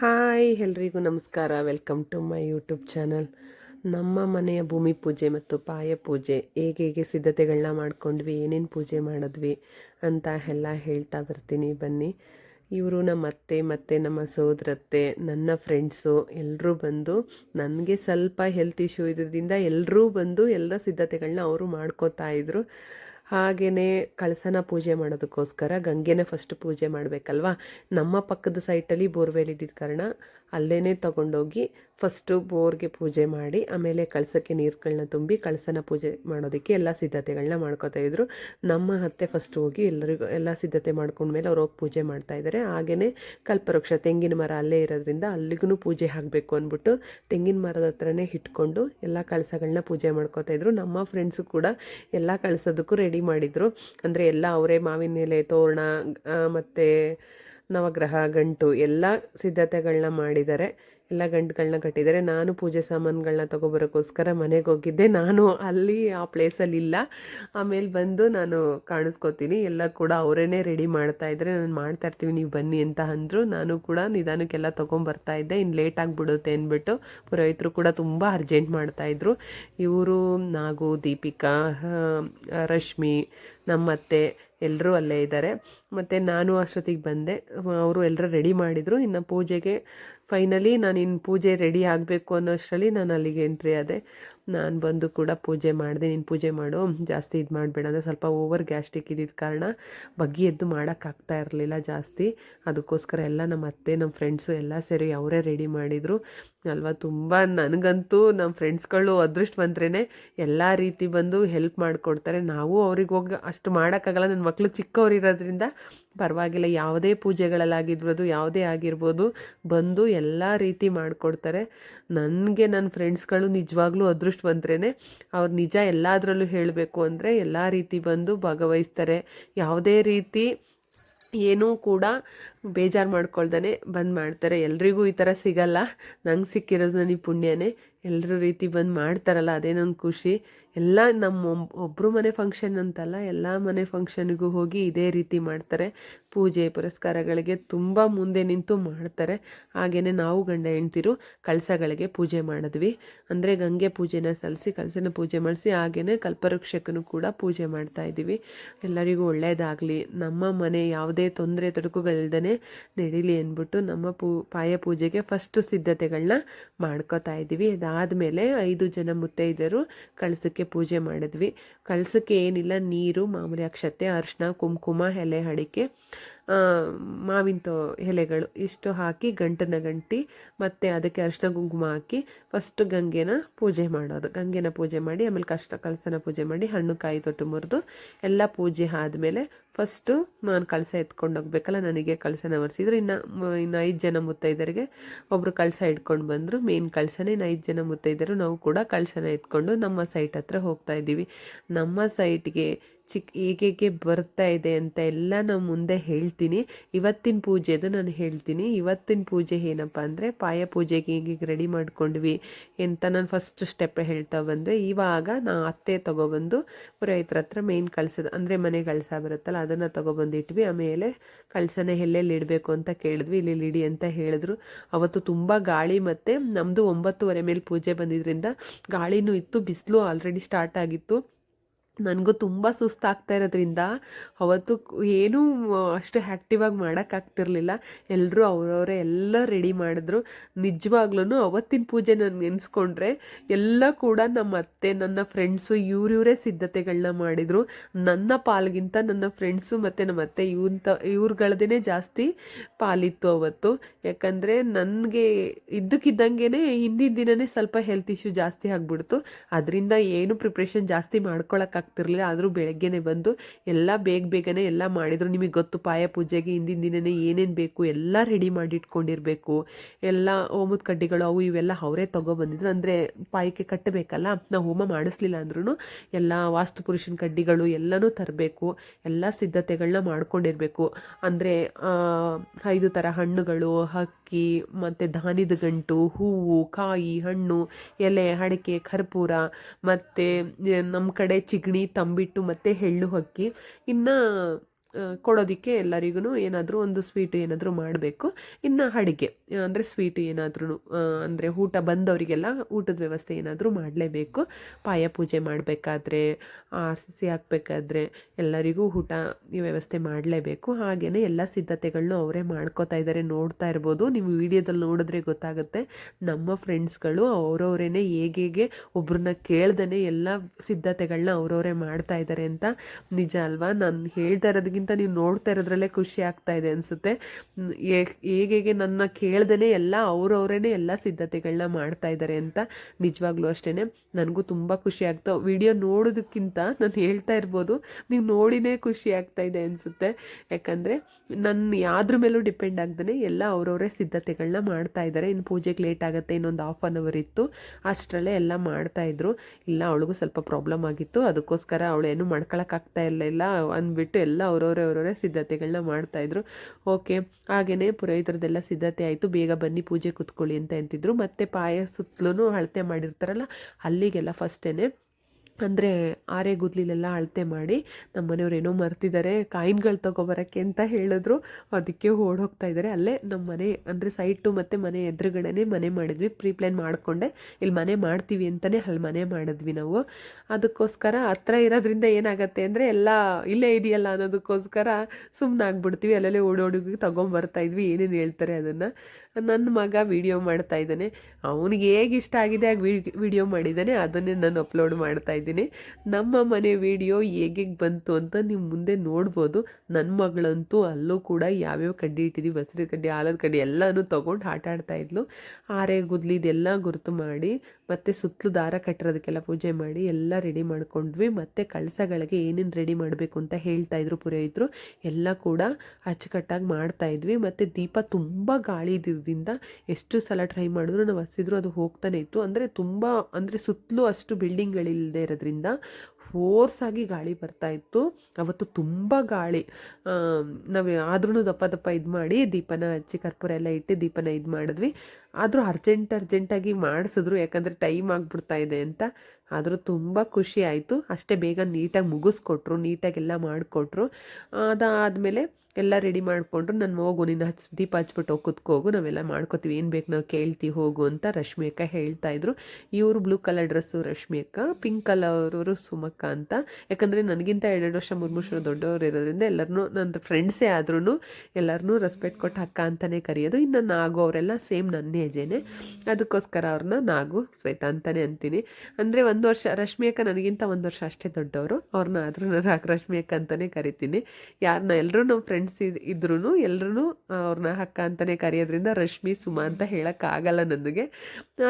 Hi ಎಲ್ರಿಗೂ ನಮಸ್ಕಾರ. Welcome to my YouTube channel ನಮ್ಮ ಮನೆಯ ಭೂಮಿ ಪೂಜೆ ಮತ್ತು ಪಾಯ ಪೂಜೆ, ಹೇಗೆ ಹೇಗೆ ಸಿದ್ಧತೆಗಳನ್ನ ಮಾಡ್ಕೊಂಡ್ವಿ, ಏನೇನು ಪೂಜೆ ಮಾಡಿದ್ವಿ ಅಂತ ಎಲ್ಲ ಹೇಳ್ತಾ ಬರ್ತೀನಿ. ಬನ್ನಿ, ಇವರು ನಮ್ಮ ಅತ್ತೆ ಮತ್ತು ನಮ್ಮ ಸೋದರತ್ತೆ, ನನ್ನ ಫ್ರೆಂಡ್ಸು ಎಲ್ಲರೂ ಬಂದು ನನಗೆ ಸ್ವಲ್ಪ ಹೆಲ್ತ್ ಇಶ್ಯೂ ಇದ್ರಿಂದ ಎಲ್ಲರೂ ಬಂದು ಎಲ್ಲ ಸಿದ್ಧತೆಗಳನ್ನ ಅವರು ಮಾಡ್ಕೋತಾ ಇದ್ರು. ಹಾಗೆಯೇ ಕಳಸನ ಪೂಜೆ ಮಾಡೋದಕ್ಕೋಸ್ಕರ ಗಂಗೆನೇ ಫಸ್ಟ್ ಪೂಜೆ ಮಾಡಬೇಕಲ್ವಾ? ನಮ್ಮ ಪಕ್ಕದ ಸೈಟಲ್ಲಿ ಬೋರ್ವೆಲ್ ಇದ್ದಿದ್ದ ಕಾರಣ ಅಲ್ಲೇ ತಗೊಂಡೋಗಿ ಫಸ್ಟು ಬೋರ್ಗೆ ಪೂಜೆ ಮಾಡಿ, ಆಮೇಲೆ ಕಳಸಕ್ಕೆ ನೀರುಗಳನ್ನ ತುಂಬಿ ಕಳಸನ ಪೂಜೆ ಮಾಡೋದಕ್ಕೆ ಎಲ್ಲ ಸಿದ್ಧತೆಗಳನ್ನ ಮಾಡ್ಕೋತಾ ಇದ್ರು. ನಮ್ಮ ಅತ್ತೆ ಫಸ್ಟ್ ಹೋಗಿ ಎಲ್ಲರಿಗೂ ಎಲ್ಲ ಸಿದ್ಧತೆ ಮಾಡ್ಕೊಂಡ್ಮೇಲೆ ಅವ್ರು ಹೋಗಿ ಪೂಜೆ ಮಾಡ್ತಾ ಇದ್ದಾರೆ ಹಾಗೆಯೇ ಕಲ್ಪವೃಕ್ಷ ತೆಂಗಿನ ಮರ ಅಲ್ಲೇ ಇರೋದ್ರಿಂದ ಅಲ್ಲಿಗೂ ಪೂಜೆ ಆಗಬೇಕು ಅಂದ್ಬಿಟ್ಟು ತೆಂಗಿನ ಮರದ ಹತ್ರನೇ ಇಟ್ಕೊಂಡು ಎಲ್ಲ ಕಳಸಗಳನ್ನ ಪೂಜೆ ಮಾಡ್ಕೋತಾ ಇದ್ರು. ನಮ್ಮ ಫ್ರೆಂಡ್ಸು ಕೂಡ ಎಲ್ಲ ಕಳಸೋದಕ್ಕೂ ರೆಡಿ ಮಾಡಿದರು. ಅಂದರೆ ಎಲ್ಲ ಅವರೇ ಮಾವಿನ ಎಲೆ, ತೋರಣ ಮತ್ತು ನವಗ್ರಹ, ಗಂಟು ಎಲ್ಲ ಸಿದ್ಧತೆಗಳನ್ನ ಮಾಡಿದ್ದಾರೆ ಎಲ್ಲ ಗಂಟುಗಳನ್ನ ಕಟ್ಟಿದ್ದಾರೆ. ನಾನು ಪೂಜೆ ಸಾಮಾನುಗಳನ್ನ ತೊಗೊಬರೋಕ್ಕೋಸ್ಕರ ಮನೆಗೆ ಹೋಗಿದ್ದೆ. ನಾನು ಅಲ್ಲಿ ಆ ಪ್ಲೇಸಲ್ಲಿ ಇಲ್ಲ ಆಮೇಲೆ ಬಂದು ನಾನು ಕಾಣಿಸ್ಕೋತೀನಿ. ಎಲ್ಲ ಕೂಡ ಅವರೇ ರೆಡಿ ಮಾಡ್ತಾ ಇದ್ದರೆ ನಾನು ಮಾಡ್ತಾ ಇರ್ತೀವಿ, ನೀವು ಬನ್ನಿ ಅಂತ ಅಂದರು. ನಾನು ಕೂಡ ನಿಧಾನಕ್ಕೆಲ್ಲ ತೊಗೊಂಬರ್ತಾ ಇದ್ದೆ. ಇನ್ನು ಲೇಟ್ ಆಗಿಬಿಡುತ್ತೆ ಅಂದ್ಬಿಟ್ಟು ಪುರೋಹಿತರು ಕೂಡ ತುಂಬ ಅರ್ಜೆಂಟ್ ಮಾಡ್ತಾಯಿದ್ರು ಇವರು ನಾಗು, ದೀಪಿಕಾ ರಶ್ಮಿ, ನಮ್ಮತ್ತೆ ಎಲ್ಲರೂ ಅಲ್ಲೇ ಇದ್ದಾರೆ ಮತ್ತು ನಾನು ಅಷ್ಟೊತ್ತಿಗೆ ಬಂದೆ. ಅವರು ಎಲ್ಲರೂ ರೆಡಿ ಮಾಡಿದರು. ಇನ್ನು ಪೂಜೆಗೆ ಫೈನಲಿ ನಾನು ಇನ್ನು ಪೂಜೆ ರೆಡಿ ಆಗಬೇಕು ಅನ್ನೋಷ್ಟರಲ್ಲಿ ನಾನು ಅಲ್ಲಿಗೆ ಎಂಟ್ರಿ ಆದೆ. ನಾನು ಬಂದು ಕೂಡ ಪೂಜೆ ಮಾಡಿದೆ. ನೀನು ಪೂಜೆ ಮಾಡು. ಜಾಸ್ತಿ ಇದು ಮಾಡಬೇಡ ಅಂದರೆ ಸ್ವಲ್ಪ ಓವರ್ ಗ್ಯಾಸ್ಟಿಕ್ ಇದ್ದಿದ್ದ ಕಾರಣ ಬಗ್ಗಿ ಎದ್ದು ಮಾಡೋಕ್ಕಾಗ್ತಾ ಇರಲಿಲ್ಲ ಜಾಸ್ತಿ. ಅದಕ್ಕೋಸ್ಕರ ಎಲ್ಲ ನಮ್ಮ ಅತ್ತೆ ನಮ್ಮ ಫ್ರೆಂಡ್ಸು ಎಲ್ಲ ಸೇರಿ ಅವರೇ ರೆಡಿ ಮಾಡಿದರು. ಅಲ್ವಾ, ತುಂಬ ನನಗಂತೂ ನಮ್ಮ ಫ್ರೆಂಡ್ಸ್ಗಳು ಅದೃಷ್ಟವಂತರೇ ಎಲ್ಲ ರೀತಿ ಬಂದು ಹೆಲ್ಪ್ ಮಾಡಿಕೊಡ್ತಾರೆ. ನಾವು ಅವ್ರಿಗೆ ಹೋಗಿ ಅಷ್ಟು ಮಾಡೋಕ್ಕಾಗಲ್ಲ ನನ್ನ ಮಕ್ಕಳು ಚಿಕ್ಕವರಿರೋದ್ರಿಂದ ಪರವಾಗಿಲ್ಲ, ಯಾವುದೇ ಪೂಜೆಗಳಲ್ಲಾಗಿರ್ಬೋದು, ಯಾವುದೇ ಆಗಿರ್ಬೋದು, ಬಂದು ಎಲ್ಲ ರೀತಿ ಮಾಡಿಕೊಡ್ತಾರೆ. ನನಗೆ ನನ್ನ ಫ್ರೆಂಡ್ಸ್ಗಳು ನಿಜವಾಗ್ಲೂ ಅದೃಷ್ಟವಂತರೇ ಅವ್ರು ನಿಜ ಎಲ್ಲದರಲ್ಲೂ ಹೇಳಬೇಕು ಅಂದರೆ ಎಲ್ಲ ರೀತಿ ಬಂದು ಭಾಗವಹಿಸ್ತಾರೆ. ಯಾವುದೇ ರೀತಿ ಏನೂ ಕೂಡ ಬೇಜಾರು ಮಾಡ್ಕೊಳ್ದೇ ಬಂದು ಮಾಡ್ತಾರೆ. ಎಲ್ರಿಗೂ ಈ ಥರ ಸಿಗಲ್ಲ. ನಂಗೆ ಸಿಕ್ಕಿರೋದು ನನಗೆ ಪುಣ್ಯನೇ. ಎಲ್ಲರೂ ರೀತಿ ಬಂದು ಮಾಡ್ತಾರಲ್ಲ, ಅದೇ ನಂಗೆ ಖುಷಿ. ಎಲ್ಲ ನಮ್ಮ ಒಬ್ಬರು ಮನೆ ಫಂಕ್ಷನ್ ಅಂತಲ್ಲ ಎಲ್ಲ ಮನೆ ಫಂಕ್ಷನ್ಗೂ ಹೋಗಿ ಇದೇ ರೀತಿ ಮಾಡ್ತಾರೆ. ಪೂಜೆ ಪುರಸ್ಕಾರಗಳಿಗೆ ತುಂಬ ಮುಂದೆ ನಿಂತು ಮಾಡ್ತಾರೆ. ಹಾಗೆಯೇ ನಾವು ಗಂಡ ಹೆಂಡ್ತಿರು ಕಳಸಗಳಿಗೆ ಪೂಜೆ ಮಾಡಿದ್ವಿ. ಅಂದರೆ ಗಂಗೆ ಪೂಜೆನ ಸಲ್ಲಿಸಿ ಕಳಸನ ಪೂಜೆ ಮಾಡಿಸಿ ಹಾಗೆಯೇ ಕಲ್ಪವೃಕ್ಷಕ್ಕೂ ಕೂಡ ಪೂಜೆ ಮಾಡ್ತಾ ಇದ್ದೀವಿ. ಎಲ್ಲರಿಗೂ ಒಳ್ಳೆಯದಾಗಲಿ ನಮ್ಮ ಮನೆ ಯಾವುದೇ ತೊಂದರೆ ತೊಡಕುಗಳಿಲ್ದೇ ನಡೀಲಿ ಅಂದ್ಬಿಟ್ಟು ನಮ್ಮ ಪೂ, ಪಾಯ ಪೂಜೆಗೆ ಫಸ್ಟ್ ಸಿದ್ಧತೆಗಳನ್ನ ಮಾಡ್ಕೋತಾ ಇದ್ದೀವಿ. ಅದಾದಮೇಲೆ ಐದು ಜನ ಮುತ್ತೈದರು ಕಳಸಕ್ಕೆ ಪೂಜೆ ಮಾಡಿದ್ವಿ. ಕಳಸಕ್ಕೆ ಏನಿಲ್ಲ ನೀರು ಮಾಮೂಲಿ ಅಕ್ಷತೆ ಅರಿಶಿನ ಕುಂಕುಮ ಎಲೆ ಅಡಿಕೆ. ಮಾವಿನ ತೋ ಎಲೆಗಳು ಇಷ್ಟು ಹಾಕಿ ಗಂಟನ ಗಂಟಿ ಮತ್ತು ಅದಕ್ಕೆ ಅರಿಶಿನ ಕುಂಕುಮ ಹಾಕಿ ಫಸ್ಟ್ ಗಂಗೆನ ಪೂಜೆ ಮಾಡೋದು. ಗಂಗೆನ ಪೂಜೆ ಮಾಡಿ, ಆಮೇಲೆ ಕಷ್ಟ ಕಳಸನ ಪೂಜೆ ಮಾಡಿ, ಹಣ್ಣು ಕಾಯಿ ತೊಟ್ಟು ಮುರಿದು ಎಲ್ಲ ಪೂಜೆ ಆದಮೇಲೆ ಫಸ್ಟು ನಾನು ಕಳಸ ಎತ್ಕೊಂಡು ಹೋಗ್ಬೇಕಲ್ಲ, ನನಗೆ ಕಳಸನ ಒರೆಸಿದ್ರು. ಇನ್ನು ಇನ್ನು ಐದು ಜನ ಮುತ್ತೈದರಿಗೆ ಒಬ್ಬರು ಕಳಸ ಇಟ್ಕೊಂಡು ಬಂದರು. ಮೇನ್ ಕಳಸನೇ ಇನ್ನು ಐದು ಜನ ಮುತ್ತೈದರು ನಾವು ಕೂಡ ಕಳಸನ ಎತ್ಕೊಂಡು ನಮ್ಮ ಸೈಟ್ ಹತ್ರ ಹೋಗ್ತಾ ಇದ್ದೀವಿ. ನಮ್ಮ ಸೈಟ್ಗೆ ಚಿಕ್ಕ ಹೇಗೆ ಬರ್ತಾ ಇದೆ ಅಂತ ಎಲ್ಲ ನಾನು ಮುಂದೆ ಹೇಳ್ತೀನಿ. ಇವತ್ತಿನ ಪೂಜೆದು ನಾನು ಹೇಳ್ತೀನಿ. ಇವತ್ತಿನ ಪೂಜೆ ಏನಪ್ಪ ಅಂದರೆ ಪಾಯ ಪೂಜೆಗೆ ಹೀಗೆ ರೆಡಿ ಮಾಡ್ಕೊಂಡ್ವಿ ಅಂತ ನಾನು ಫಸ್ಟ್ ಸ್ಟೆಪ್ ಹೇಳ್ತಾ ಬಂದೆ. ಇವಾಗ ನಾ ಅತ್ತೆ ತೊಗೊಬಂದು ಪುರೋಹಿತರ ಹತ್ರ ಮೇನ್ ಕಳ್ಸೋದು ಅಂದರೆ ಮನೆ ಕಳಸ ಬರುತ್ತಲ್ಲ ಅದನ್ನು ತೊಗೊಬಂದಿಟ್ವಿ ಆಮೇಲೆ ಕಳ್ಸನೆ ಎಲ್ಲೆಲ್ಲಿ ಇಡಬೇಕು ಅಂತ ಕೇಳಿದ್ವಿ. ಇಲ್ಲಿ ಇಡಿ ಅಂತ ಹೇಳಿದ್ರು. ಅವತ್ತು ತುಂಬ ಗಾಳಿ ಮತ್ತು ನಮ್ಮದು ಒಂಬತ್ತುವರೆ ಮೇಲೆ ಪೂಜೆ ಬಂದಿದ್ದರಿಂದ ಗಾಳಿನೂ ಇತ್ತು, ಬಿಸಿಲು ಆಲ್ರೆಡಿ ಸ್ಟಾರ್ಟ್ ಆಗಿತ್ತು. ನನಗೂ ತುಂಬ ಸುಸ್ತಾಗ್ತಾ ಇರೋದ್ರಿಂದ ಅವತ್ತು ಏನೂ ಅಷ್ಟು ಆ್ಯಕ್ಟಿವಾಗಿ ಮಾಡೋಕ್ಕಾಗ್ತಿರ್ಲಿಲ್ಲ ಎಲ್ಲರೂ ಅವರವರೇ ಎಲ್ಲ ರೆಡಿ ಮಾಡಿದ್ರು. ನಿಜವಾಗ್ಲೂ ಅವತ್ತಿನ ಪೂಜೆ ನಾನು ನೆನೆಸ್ಕೊಂಡ್ರೆ ಎಲ್ಲ ಕೂಡ ನಮ್ಮ ಅತ್ತೆ, ನನ್ನ ಫ್ರೆಂಡ್ಸು ಇವ್ರಿವರೇ ಸಿದ್ಧತೆಗಳನ್ನ ಮಾಡಿದರು. ನನ್ನ ಪಾಲ್ಗಿಂತ ನನ್ನ ಫ್ರೆಂಡ್ಸು ಮತ್ತು ನಮ್ಮ ಅತ್ತೆ ಇವಂತ ಇವ್ರುಗಳದೇ ಜಾಸ್ತಿ ಪಾಲಿತ್ತು ಅವತ್ತು. ಯಾಕಂದರೆ ನನಗೆ ಇದ್ದಕ್ಕಿದ್ದಂಗೆ ಹಿಂದಿನ ದಿನವೇ ಸ್ವಲ್ಪ ಹೆಲ್ತ್ ಇಶ್ಯೂ ಜಾಸ್ತಿ ಆಗಿಬಿಡ್ತು. ಅದರಿಂದ ಏನು ಪ್ರಿಪ್ರೇಷನ್ ಜಾಸ್ತಿ ಮಾಡ್ಕೊಳಕ್ಕೆ ಆಗ್ತಿರ್ಲಿಲ್ಲ, ಆದರೂ ಬೆಳಗ್ಗೆನೆ ಬಂದು ಎಲ್ಲ ಬೇಗ ಬೇಗನೆ ಎಲ್ಲ ಮಾಡಿದರು. ನಿಮಗೆ ಗೊತ್ತು, ಪಾಯ ಪೂಜೆಗೆ ಹಿಂದಿನ ದಿನನೇ ಏನೇನು ಬೇಕು ಎಲ್ಲ ರೆಡಿ ಮಾಡಿ ಇಟ್ಕೊಂಡಿರಬೇಕು ಎಲ್ಲ ಹೋಮದ ಕಡ್ಡಿಗಳು ಅವು ಇವೆಲ್ಲ ಅವರೇ ತೊಗೊಬಂದಿದ್ರು ಅಂದರೆ ಪಾಯಕ್ಕೆ ಕಟ್ಟಬೇಕಲ್ಲ, ನಾವು ಹೋಮ ಮಾಡಿಸ್ಲಿಲ್ಲ ಅಂದ್ರೂ ಎಲ್ಲ ವಾಸ್ತು ಪುರುಷನ ಕಡ್ಡಿಗಳು ಎಲ್ಲನೂ ತರಬೇಕು, ಎಲ್ಲ ಸಿದ್ಧತೆಗಳನ್ನ ಮಾಡ್ಕೊಂಡಿರಬೇಕು. ಅಂದರೆ ಐದು ಥರ ಹಣ್ಣುಗಳು ಮತ್ತು ಧಾನ್ಯದ ಗಂಟು, ಹೂವು, ಕಾಯಿ, ಹಣ್ಣು, ಎಲೆ ಅಡಿಕೆ ಕರ್ಪೂರ, ಮತ್ತು ನಮ್ಮ ಕಡೆ ಚಿಗಣಿ, ತಂಬಿಟ್ಟು, ಮತ್ತು ಎಳ್ಳು ಅಕ್ಕಿ. ಇನ್ನು ಕೊಡೋದಕ್ಕೆ ಎಲ್ಲರಿಗೂ ಏನಾದರೂ ಒಂದು ಸ್ವೀಟ್ ಏನಾದರೂ ಮಾಡಬೇಕು. ಇನ್ನು ಅಡುಗೆ, ಅಂದರೆ ಸ್ವೀಟ್ ಏನಾದ್ರೂ ಅಂದರೆ ಊಟ ಬಂದವರಿಗೆಲ್ಲ ಊಟದ ವ್ಯವಸ್ಥೆ ಏನಾದರೂ ಮಾಡಲೇಬೇಕು. ಪಾಯ ಪೂಜೆ ಮಾಡಬೇಕಾದ್ರೆ, ಆರಸಿ ಹಾಕಬೇಕಾದ್ರೆ ಎಲ್ಲರಿಗೂ ಊಟ ವ್ಯವಸ್ಥೆ ಮಾಡಲೇಬೇಕು. ಹಾಗೆಯೇ ಎಲ್ಲ ಸಿದ್ಧತೆಗಳನ್ನೂ ಅವರೇ ಮಾಡ್ಕೋತಾ ಇದ್ದಾರೆ ನೋಡ್ತಾ ಇರ್ಬೋದು. ನೀವು ವಿಡಿಯೋದಲ್ಲಿ ನೋಡಿದ್ರೆ ಗೊತ್ತಾಗುತ್ತೆ, ನಮ್ಮ ಫ್ರೆಂಡ್ಸ್ಗಳು ಅವರವರೇನೆ ಹೇಗೆ ಒಬ್ರನ್ನ ಕೇಳ್ದೇ ಎಲ್ಲ ಸಿದ್ಧತೆಗಳನ್ನ ಅವರವರೇ ಮಾಡ್ತಾ ಇದ್ದಾರೆ ಅಂತ ನಿಜ ಅಲ್ವಾ? ನಾನು ಹೇಳ್ತಾ ಇರೋದಕ್ಕಿಂತ ನೀವು ನೋಡ್ತಾ ಇರೋದ್ರಲ್ಲೇ ಖುಷಿ ಆಗ್ತಾ ಇದೆ ಅನಿಸುತ್ತೆ. ಹೇಗೆ ನನ್ನ ಕೇಳ್ದೇ ಎಲ್ಲ ಅವರವರೇ ಎಲ್ಲ ಸಿದ್ಧತೆಗಳನ್ನ ಮಾಡ್ತಾ ಇದ್ದಾರೆ ಅಂತ ನಿಜವಾಗ್ಲೂ ಅಷ್ಟೇ ನನಗೂ ತುಂಬ ಖುಷಿ ಆಗ್ತಾ, ವಿಡಿಯೋ ನೋಡೋದಕ್ಕಿಂತ ನಾನು ಹೇಳ್ತಾ ಇರ್ಬೋದು, ನೀವು ನೋಡಿನೇ ಖುಷಿ ಆಗ್ತಾ ಇದೆ ಅನಿಸುತ್ತೆ. ಯಾಕಂದರೆ ನನ್ನ ಯಾವ್ದ್ರ ಮೇಲೂ ಡಿಪೆಂಡ್ ಆಗ್ದೇ ಎಲ್ಲ ಅವರವರೇ ಸಿದ್ಧತೆಗಳನ್ನ ಮಾಡ್ತಾ ಇದ್ದಾರೆ ಇನ್ನು ಪೂಜೆಗೆ ಲೇಟ್ ಆಗುತ್ತೆ, ಇನ್ನೊಂದು ಹಾಫ್ ಆನ್ ಅವರ್ ಇತ್ತು, ಅಷ್ಟರಲ್ಲೇ ಎಲ್ಲ ಮಾಡ್ತಾಯಿದ್ರು ಇಲ್ಲ, ಅವಳಿಗೂ ಸ್ವಲ್ಪ ಪ್ರಾಬ್ಲಮ್ ಆಗಿತ್ತು. ಅದಕ್ಕೋಸ್ಕರ ಅವಳೇನು ಮಾಡ್ಕೊಳಕ್ಕಾಗ್ತಾ ಇರಲಿಲ್ಲ ಅಂದ್ಬಿಟ್ಟು ಎಲ್ಲ ಅವರವರೇ ಅವರವರೇ ಸಿದ್ಧತೆಗಳನ್ನ ಮಾಡ್ತಾಯಿದ್ರು ಓಕೆ ಹಾಗೆಯೇ ಪುರೋಹಿತರದೆಲ್ಲ ಸಿದ್ಧತೆ ಆಯಿತು. ಬೇಗ ಬನ್ನಿ, ಪೂಜೆ ಕೂತ್ಕೊಳ್ಳಿ ಅಂತ ಅಂತಿದ್ರು. ಮತ್ತು ಪಾಯ ಸುತ್ತಲೂ ಅಳತೆ ಮಾಡಿರ್ತಾರಲ್ಲ, ಅಲ್ಲಿಗೆಲ್ಲ ಫಸ್ಟೇ ಅಂದರೆ ಆರೆ ಗುದ್ಲಿಲೆಲ್ಲ ಅಳತೆ ಮಾಡಿ ನಮ್ಮ ಮನೆಯವ್ರು ಏನೋ ಮರ್ತಿದ್ದಾರೆ ಕಾಯಿನ್ಗಳು ತೊಗೊಬರೋಕ್ಕೆ ಅಂತ ಹೇಳಿದ್ರು. ಅದಕ್ಕೆ ಓಡೋಗ್ತಾ ಇದ್ದಾರೆ ಅಲ್ಲೇ ನಮ್ಮ ಮನೆ ಅಂದರೆ ಸೈಟು ಮತ್ತು ಮನೆ ಎದುರುಗಡೆನೇ ಮನೆ ಮಾಡಿದ್ವಿ. ಪ್ರೀ ಪ್ಲ್ಯಾನ್ ಮಾಡಿಕೊಂಡೆ. ಇಲ್ಲಿ ಮನೆ ಮಾಡ್ತೀವಿ ಅಂತಲೇ ಅಲ್ಲಿ ಮನೆ ಮಾಡಿದ್ವಿ ನಾವು. ಅದಕ್ಕೋಸ್ಕರ ಹತ್ರ ಇರೋದ್ರಿಂದ ಏನಾಗುತ್ತೆ ಅಂದರೆ ಎಲ್ಲ ಇಲ್ಲೇ ಇದೆಯಲ್ಲ ಅನ್ನೋದಕ್ಕೋಸ್ಕರ ಸುಮ್ಮನೆ ಆಗ್ಬಿಡ್ತೀವಿ. ಅಲ್ಲಲ್ಲೇ ಓಡೋಡಿಗೆ ತೊಗೊಂಬರ್ತಾ ಇದ್ವಿ. ಏನೇನು ಹೇಳ್ತಾರೆ ಅದನ್ನು. ನನ್ನ ಮಗ ವಿಡಿಯೋ ಮಾಡ್ತಾ ಇದ್ದಾನೆ ಅವನಿಗೆ ಹೇಗೆ ಇಷ್ಟ ಆಗಿದೆ ಆಗ ವಿಡಿಯೋ ಮಾಡಿದ್ದಾನೆ ಅದನ್ನೇ ನಾನು ಅಪ್ಲೋಡ್ ಮಾಡ್ತಾ ಇದ್ದೀನಿ. ನಮ್ಮ ಮನೆ ವಿಡಿಯೋ ಹೇಗೆ ಬಂತು ಅಂತ ನೀವು ಮುಂದೆ ನೋಡ್ಬೋದು. ನನ್ನ ಮಗಳಂತೂ ಅಲ್ಲೂ ಕೂಡ ಯಾವ್ಯಾವ ಕಡ್ಡಿ ಇಟ್ಟಿದ್ದೀವಿ ಬಸರಿ ಕಡ್ಡಿ ಆಲದ ಕಡ್ಡಿ ಎಲ್ಲನೂ ತೊಗೊಂಡು ಆಟ ಆಡ್ತಾಯಿದ್ಲು ಆರೆ ಗುದ್ಲಿದೆಲ್ಲ ಗುರುತು ಮಾಡಿ ಮತ್ತು ಸುತ್ತಲೂ ದಾರ ಕಟ್ಟಿರೋದಕ್ಕೆಲ್ಲ ಪೂಜೆ ಮಾಡಿ ಎಲ್ಲ ರೆಡಿ ಮಾಡ್ಕೊಂಡ್ವಿ. ಮತ್ತು ಕಳಸಗಳಿಗೆ ಏನೇನು ರೆಡಿ ಮಾಡಬೇಕು ಅಂತ ಹೇಳ್ತಾ ಇದ್ರು ಪುರೋಹಿತರು, ಎಲ್ಲ ಕೂಡ ಅಚ್ಚುಕಟ್ಟಾಗಿ ಮಾಡ್ತಾ ಇದ್ವಿ. ಮತ್ತು ದೀಪ ತುಂಬ ಗಾಳಿ ಇದ್ದಿದ್ದರಿಂದ ಎಷ್ಟು ಸಲ ಟ್ರೈ ಮಾಡಿದ್ರು ನಾವು ಹಸಿದ್ರು ಅದು ಹೋಗ್ತಾನೆ ಇತ್ತು. ಅಂದರೆ ತುಂಬ, ಅಂದರೆ ಸುತ್ತಲೂ ಅಷ್ಟು ಬಿಲ್ಡಿಂಗ್ಗಳಿಲ್ಲದೆ ಇರೋದ್ರಿಂದ ಫೋರ್ಸಾಗಿ ಗಾಳಿ ಬರ್ತಾ ಇತ್ತು. ಅವತ್ತು ತುಂಬ ಗಾಳಿ. ನಾವು ಆದ್ರೂ ದಪ್ಪ ದಪ್ಪ ಇದು ಮಾಡಿ ದೀಪನ ಹಚ್ಚಿ ಕರ್ಪೂರ ಎಲ್ಲ ಇಟ್ಟು ದೀಪನ ಇದು ಮಾಡಿದ್ವಿ. ಆದರೂ ಅರ್ಜೆಂಟ್ ಅರ್ಜೆಂಟಾಗಿ ಮಾಡಿಸಿದ್ರು. ಯಾಕಂದರೆ ಟೈಮ್ ಆಗಿಬಿಡ್ತಾ ಇದೆ ಅಂತ. ಆದರೂ ತುಂಬ ಖುಷಿ ಆಯಿತು. ಅಷ್ಟೇ ಬೇಗ ನೀಟಾಗಿ ಮುಗಿಸ್ಕೊಟ್ರು, ನೀಟಾಗೆಲ್ಲ ಮಾಡಿಕೊಟ್ರು. ಅದಾದಮೇಲೆ ಎಲ್ಲ ರೆಡಿ ಮಾಡಿಕೊಂಡ್ರು. ನನ್ನ ಹೋಗು ನಿನ್ನ ಹಚ್, ದೀಪ ಹಚ್ಬಿಟ್ಟು ಹೋಗಿ ಕುತ್ಕೋಗು ನಾವೆಲ್ಲ ಮಾಡ್ಕೋತೀವಿ. ಏನು ಬೇಕು ನಾವು ಕೇಳ್ತೀವಿ, ಹೋಗು ಅಂತ ರಶ್ಮಿ ಅಕ್ಕ ಹೇಳ್ತಾ ಇದ್ರು. ಇವರು ಬ್ಲೂ ಕಲರ್ ಡ್ರೆಸ್ಸು ರಶ್ಮಿ ಅಕ್ಕ, ಪಿಂಕ್ ಕಲರ್ ಸುಮಕ್ಕ ಅಂತ. ಯಾಕಂದರೆ ನನಗಿಂತ ಎರಡೆರಡು ವರ್ಷ ಮೂರು ವರ್ಷ ದೊಡ್ಡವರು ಇರೋದ್ರಿಂದ ಎಲ್ಲರನ್ನೂ ನನ್ನ ಫ್ರೆಂಡ್ಸೇ ಆದ್ರೂ ಎಲ್ಲರನ್ನೂ ರೆಸ್ಪೆಕ್ಟ್ ಕೊಟ್ಟು ಅಕ್ಕ ಅಂತಲೇ ಕರೆಯೋದು. ಇನ್ನು ನಾಗು ಅವರೆಲ್ಲ ಸೇಮ್ ನನ್ನ ಏಜೇನೆ ಅದಕ್ಕೋಸ್ಕರ ಅವ್ರನ್ನ ನಾಗು, ಶ್ವೇತಾ ಅಂತಲೇ ಅಂತೀನಿ. ಅಂದರೆ ಒಂದು ವರ್ಷ ರಶ್ಮಿ ಅಕ್ಕ ನನಗಿಂತ ಒಂದು ವರ್ಷ ಅಷ್ಟೇ ದೊಡ್ಡವರು. ಅವ್ರನ್ನ ಆದರೂ ನಾನು ರಶ್ಮಿ ಅಕ್ಕ ಅಂತಲೇ ಕರಿತೀನಿ. ಯಾರನ್ನ ಎಲ್ಲರೂ ನಮ್ಮ ಫ್ರೆಂಡ್ಸ್ ಫ್ರೆಂಡ್ಸ್ ಇದ್ರೂ ಎಲ್ಲರೂ ಅವ್ರನ್ನ ಅಕ್ಕ ಅಂತಲೇ ಕರೆಯೋದ್ರಿಂದ ರಶ್ಮಿ, ಸುಮಾ ಅಂತ ಹೇಳೋಕ್ಕಾಗಲ್ಲ ನನಗೆ.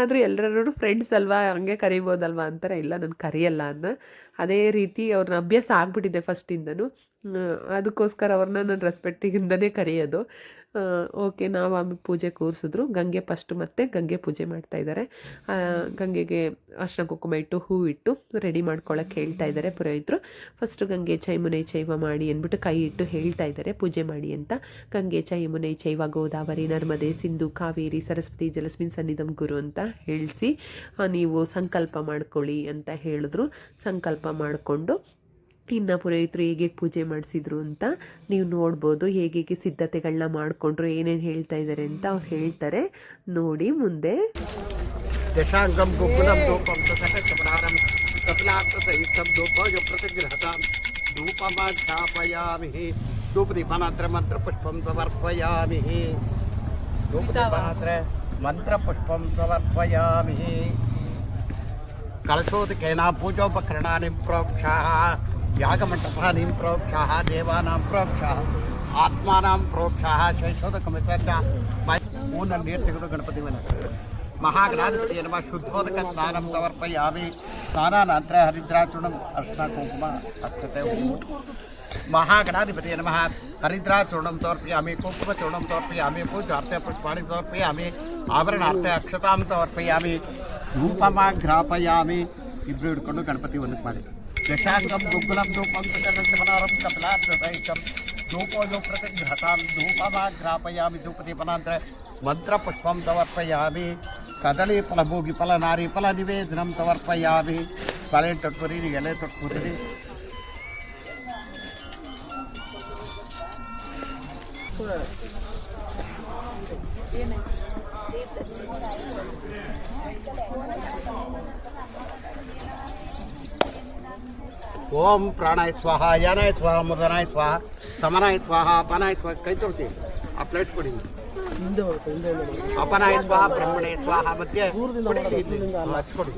ಆದರೂ ಎಲ್ಲರೂ ಫ್ರೆಂಡ್ಸ್ ಅಲ್ವಾ, ಹಂಗೆ ಕರಿಬೋದಲ್ವಾ ಅಂತಾರೆ, ಇಲ್ಲ ನಾನು ಕರೆಯಲ್ಲ ಅನ್ನೋ. ಅದೇ ರೀತಿ ಅವ್ರನ್ನ ಅಭ್ಯಾಸ ಆಗಿಬಿಟ್ಟಿದೆ ಫಸ್ಟಿಂದನೂ. ಅದಕ್ಕೋಸ್ಕರ ಅವ್ರನ್ನ ನಾನು ರೆಸ್ಪೆಕ್ಟಿಗಿಂದನೇ ಕರೆಯೋದು. ಓಕೆ, ನಾವು ಆಮೇಲೆ ಪೂಜೆ ಕೂರಿಸಿದ್ರು. ಗಂಗೆ ಫಸ್ಟ್ ಮತ್ತೆ ಗಂಗೆ ಪೂಜೆ ಮಾಡ್ತಾ ಇದ್ದಾರೆ ಗಂಗೆಗೆ ಅರ್ಶನ ಕುಂಕುಮ ಇಟ್ಟು ಹೂ ಇಟ್ಟು ರೆಡಿ ಮಾಡ್ಕೊಳ್ಳೋಕೆ ಹೇಳ್ತಾ ಇದ್ದಾರೆ ಪುರೋಹಿತರು. ಫಸ್ಟು ಗಂಗೆ ಚೈಮುನೈ ಚೈವ ಮಾಡಿ ಅಂದ್ಬಿಟ್ಟು ಕೈ ಇಟ್ಟು ಹೇಳ್ತಾ ಇದ್ದಾರೆ ಪೂಜೆ ಮಾಡಿ ಅಂತ. ಗಂಗೆ ಚೈಮುನೈ ಚೈವ ಗೋದಾವರಿ, ನರ್ಮದೆ, ಸಿಂಧು, ಕಾವೇರಿ, ಸರಸ್ವತಿ, ಜಲಸ್ಮಿನ್ ಸನ್ನಿಧಂ ಗುರು ಅಂತ ಹೇಳಿಸಿ ನೀವು ಸಂಕಲ್ಪ ಮಾಡ್ಕೊಳ್ಳಿ ಅಂತ ಹೇಳಿದ್ರು. ಸಂಕಲ್ಪ ಮಾಡಿಕೊಂಡು ಇನ್ನು ಪುರೋಹಿತರು ಹೇಗೆ ಪೂಜೆ ಮಾಡಿಸಿದ್ರು ಅಂತ ನೀವು ನೋಡ್ಬೋದು, ಹೇಗೆ ಹೇಗೆ ಸಿದ್ಧತೆಗಳನ್ನ ಮಾಡಿಕೊಂಡ್ರು, ಏನೇನು ಹೇಳ್ತಾ ಇದ್ದಾರೆ ಅಂತ ಅವ್ರು ಹೇಳ್ತಾರೆ. ನೋಡಿ ಮುಂದೆ. ದಶಾಂಗಂ ಗೋಕುಲಂ ಧೂಪಂ ಸಕಟಪ್ರಾರಂ ಕಪಿಲಾರ್ಥಸಹಿತಂ ಧೂಪೋಜ ಪ್ರತಿಗೃಹತಾಂ ಧೂಪಮಾಧ್ಯಾಪಯಾಮಿ ಧೂಪದೀಪನಾತ್ರ ಮಂತ್ರ ಪುಷ್ಪಂ ಸಮರ್ಪಯಾಮಿ ಧೂಪದೀಪನಾತ್ರ ಮಂತ್ರ ಪುಷ್ಪಂ ಸಮರ್ಪಯಾಮಿ ಕಳಶೋದಕೇನ ಪೂಜೋಪಕರಣಾನಿ ಪ್ರೋಕ್ಷಾः ಯಾಗಮಂಟಪಾನಿ ಪ್ರೋಕ್ಷಾः ದೇವಾನಾಂ ಪ್ರೋಕ್ಷಾः ಆತ್ಮಾನಾಂ ಪ್ರೋಕ್ಷಾः ಶೈಶೋದಕಮಿತ ಊನಲ್ಲಿ ನೀರು ತೆಗೆದು ಗಣಪತಿ ಮನೆ ಮಹಾಗಣಾಧಿಪತಿಯ ನಮ ಶುದ್ಧೋದಕ ಸ್ನಾನಂ ಸಮರ್ಪಯಾಮಿ ಸ್ನಾನಾನಂತರ ಹರಿದ್ರಾಚೂರ್ಣಂ ಅರ್ಶನ ಕುಂಕುಮ ಅಕ್ಷತೆ ಹೂವು ಮಹಾಗಣಾಧಿಪತಿಯ ನಮಃ ಹರಿದ್ರಾಚೂರ್ಣಂ ಸಮರ್ಪಯಾಮಿ ಕುಂಕುಮಚೂರ್ಣಂ ಸಮರ್ಪಯಾಮಿ ಪೂಜಾರ್ಥ ಪುಷ್ಪಾಣಿ ಸಮರ್ಪಯಾಮಿ ಆಭರಣಾರ್ಥ ಅಕ್ಷತಾಂ ಸಮರ್ಪಯಾಮಿ ಧೂಪಮಾಘ್ರಾಪಯಾಮಿ ಇಬ್ಬರು ಹಿಡ್ಕೊಂಡು ಗಣಪತಿ ಒಂದಕ್ಕೆ ಮಾಡಿ ದಶಾಂಗಂ ಗುಗ್ಗುಲಂ ಧೂಪಂ ಮನಾರಂ ಕಪಿಲಾರ್ಥ ಸಹಿತಂ ಧೂಪೋಜೋ ಪ್ರತಿಘ್ರತಾಂ ಧೂಪಮಾಘ್ರಾಪಯಾಮಿ ಧೂಪದೀಪನಾಂತರ ಮಂತ್ರಪುಷ್ಪಂ ಸಮರ್ಪಯಾಮಿ ಕದಳಿ ಫಲ ಭೋಗಿ ಫಲ ನಾರಿ ಫಲ ನಿವೇದನಂ ಸಮರ್ಪಯಾಮಿ ಬಳೆ ತೊಟ್ಕುರಿ ಎಲೆ ತೊಟ್ಕುರಿ ಓಂ ಪ್ರಾಣಾಯ ಸ್ವಾಹ, ಯಾನಾಯ ಸ್ವಾಹ, ಮುದನಾಯ ಸ್ವಾಹ, ಸಮನಾಯ ಸ್ವಾಹ, ಅಪನಾಯ ಸ್ವಾಹ, ಕೈ ತೋರಿಸಿ ಆ ಪ್ಲೇಟ್ ಕೊಡಿ. ಅಪನಾಯ ಸ್ವಾಹ, ಬ್ರಹ್ಮಣೇ ಸ್ವಾಹ, ಮತ್ತೆ ಹಚ್ಕೊಡಿ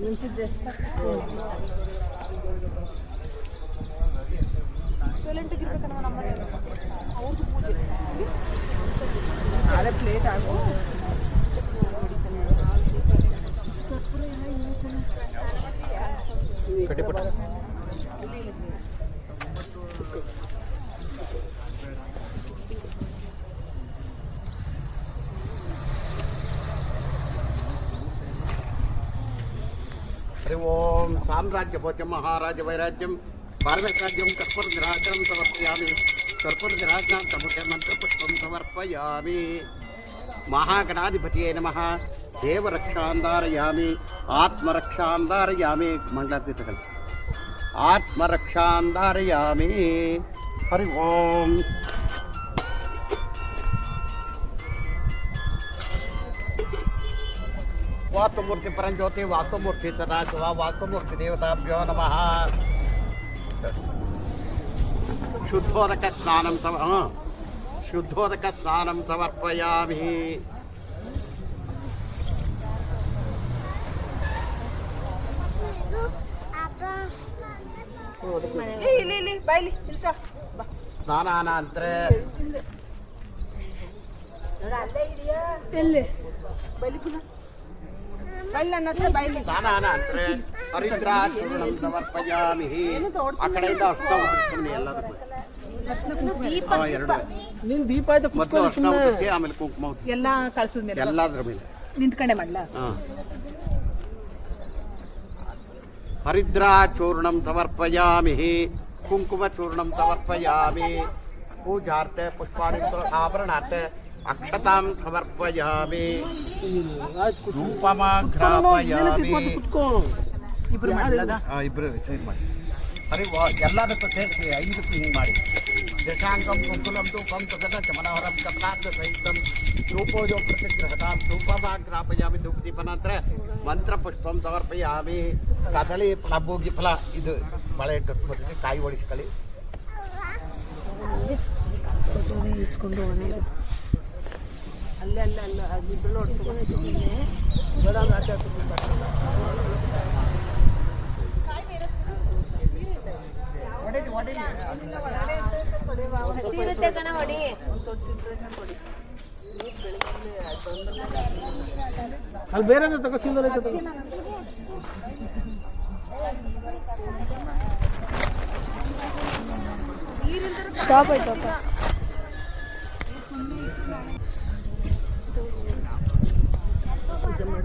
ಕಡ್ಡಿಪುಟ್ಟ हरि ओम। साम्राज्यभोजं महाराजवैराज्यं पार्वैराज्यं कर्पूरविराजं समर्पयामि। कर्पूरविराजनां प्रमुखे मन्त्रपुष्पं समर्पयामि। महागणाधिपतये नमः। देवरक्षान्धारयामि। आत्मरक्षान्धारयामि। मङ्गलातीतकल् आत्मरक्षान्धारयामि। हरि ओम्। वास्तुमूर्ति परंज्योति वास्तुमूर्ति सदाशिव वास्तुमूर्ति देवताभ्यो नमः शुद्धोदक स्नानं सम हा. शुद्धोदक स्नानं समर्पयामि ಇಲ್ಲಿ ಇಲ್ಲಿ ಬಾಯ್ಲಿ ಚಿಲ್ಕ ಬಾ ಸ್ನಾನಾನಂತರ ಎಲ್ಲಿ ಬೈಲಿ ಪುನಃ ಬೈಲಿ ನನ್ನ ಹತ್ರ ಬೈಲಿ. ಸ್ನಾನಾನಂತರ ಹರಿದ್ರಾಚೂರ್ಣಂ ಸಮರ್ಪಯಾಮಿ. ಆ ಕಡೆಯಿಂದ ಅರ್ಶನ ಉದುರಿಸ್ತೀನಿ ಎಲ್ಲದಕ್ಕೂ. ಹಾ, ಎರಡು. ನಿನ್ ದೀಪ ಆಯ್ತು ಮೊದಲು ಅರ್ಶನ ಉದುರಿಸಿ ಆಮೇಲೆ ಕುಂಕುಮ ಚೂರ್ಣಂ ಎಲ್ಲ ಕಳ್ಸಿದ್ಮೇಲೆ ಎಲ್ಲದ್ರ ಮೇಲೆ. ನಿಂತ್ಕೊಂಡೆ ಮಾಡ್ಲಾ ಹಾ. ಹರಿದ್ರಾಚೂರ್ಣಂ ಸಮರ್ಪಯಾಮಿ. ಕುಂಕುಮಚೂರ್ಣಂ ಸಮರ್ಪಯಾಮಿ. ಪೂಜಾರ್ಥ ಪುಷ್ಪಾರ್ಥ ಆಭರಣಾರ್ಥ ಅಕ್ಷತಾಂ ಸಮರ್ಪಯಾಮಿ ಧೂಪಮಾಘ್ರಾಪಯಾಮಿ ಇಬ್ರು ಸೇರಿ ಮಾಡಿ. ಅರೆ ವಾ ಎಲ್ಲದಕ್ಕೂ ಸೇರಿಸಿ ಐದಕ್ಕೂ ಹಿಂಗೆ ಮಾಡಿ. ದಶಾಂಗಂ ಕುಂಕುಲಂ ತೂಪಂ ತಗದ ಚಮನಹರಂ ಕಮಲಾರ್ಥ ಸಹಿತಂ ಧೂಪೋಜೋ ಪ್ರತಿಗ್ರಹತಾಂ ಧೂಪಮಾಗ್ರಾಪಯಾಮಿ ಧೂಪದೀಪನಂತರ ಮಂತ್ರ ಪುಷ್ಪಂ ಸಮರ್ಪಯಾಮಿ. ಕದಳಿ ಫಲ ಭೋಗಿ ಫಲ ಇದು ಬಳೆ ಕಟ್ಕೊಟ್ಟು ಕಾಯಿ ಒಡಿಸ್ಕೊಳ್ಳಿ ಇಸ್ಕೊಂಡು ಅಲ್ಲೇ, ಅಲ್ಲ ಅಲ್ಲ ಅದಿದ್ರು ನೋಡ್ಕೊಂಡು ಹಸಿರುತ್ತೆ ಕಣ ಹೊಡಿ ಅಲ್ಲಿ ಬೇರೆ ತಗೋ ಚಿಲ್ಲರೆ ಐತೆ ತಗೋ ಸ್ಟಾಪ್ ಆಯ್ತಪ್ಪ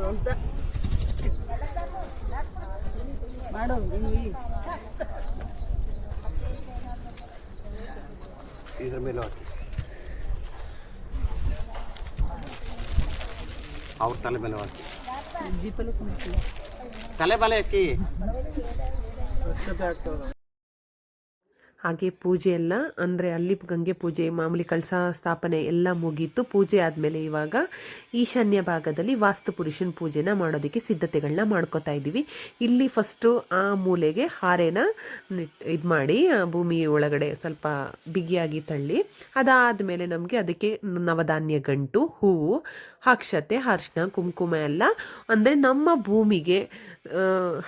ಮಾಡುವಂತ ಮಾಡೋ ನೀವು ಇದ್ರ ಮೇಲೆ ಹಾಕಿ. ಅವ್ರ ತಲೆ ಮೇಲೆ ಹಾಕಿ. ಜೀಪಲ್ಲಿ ಕುಂತಿಲ್ಲ ತಲೆ ಬಲೆ ಹಾಕಿ. ಹಾಗೆ ಪೂಜೆ ಎಲ್ಲ, ಅಂದರೆ ಅಲ್ಲಿ ಗಂಗೆ ಪೂಜೆ, ಮಾಮೂಲಿ ಕಳಸ ಸ್ಥಾಪನೆ ಎಲ್ಲ ಮುಗೀತು. ಪೂಜೆ ಆದಮೇಲೆ ಇವಾಗ ಈಶಾನ್ಯ ಭಾಗದಲ್ಲಿ ವಾಸ್ತು ಪುರುಷನ ಪೂಜೆನ ಮಾಡೋದಕ್ಕೆ ಸಿದ್ಧತೆಗಳನ್ನ ಮಾಡ್ಕೋತಾ ಇದ್ದೀವಿ. ಇಲ್ಲಿ ಫಸ್ಟು ಆ ಮೂಲೆಗೆ ಹಾರೆನ ಇದು ಮಾಡಿ ಭೂಮಿ ಒಳಗಡೆ ಸ್ವಲ್ಪ ಬಿಗಿಯಾಗಿ ತಳ್ಳಿ, ಅದಾದಮೇಲೆ ನಮಗೆ ಅದಕ್ಕೆ ನವಧಾನ್ಯ ಗಂಟು, ಹೂವು ಅಕ್ಷತೆ ಅರ್ಶಿನ ಕುಂಕುಮ ಎಲ್ಲ. ಅಂದರೆ ನಮ್ಮ ಭೂಮಿಗೆ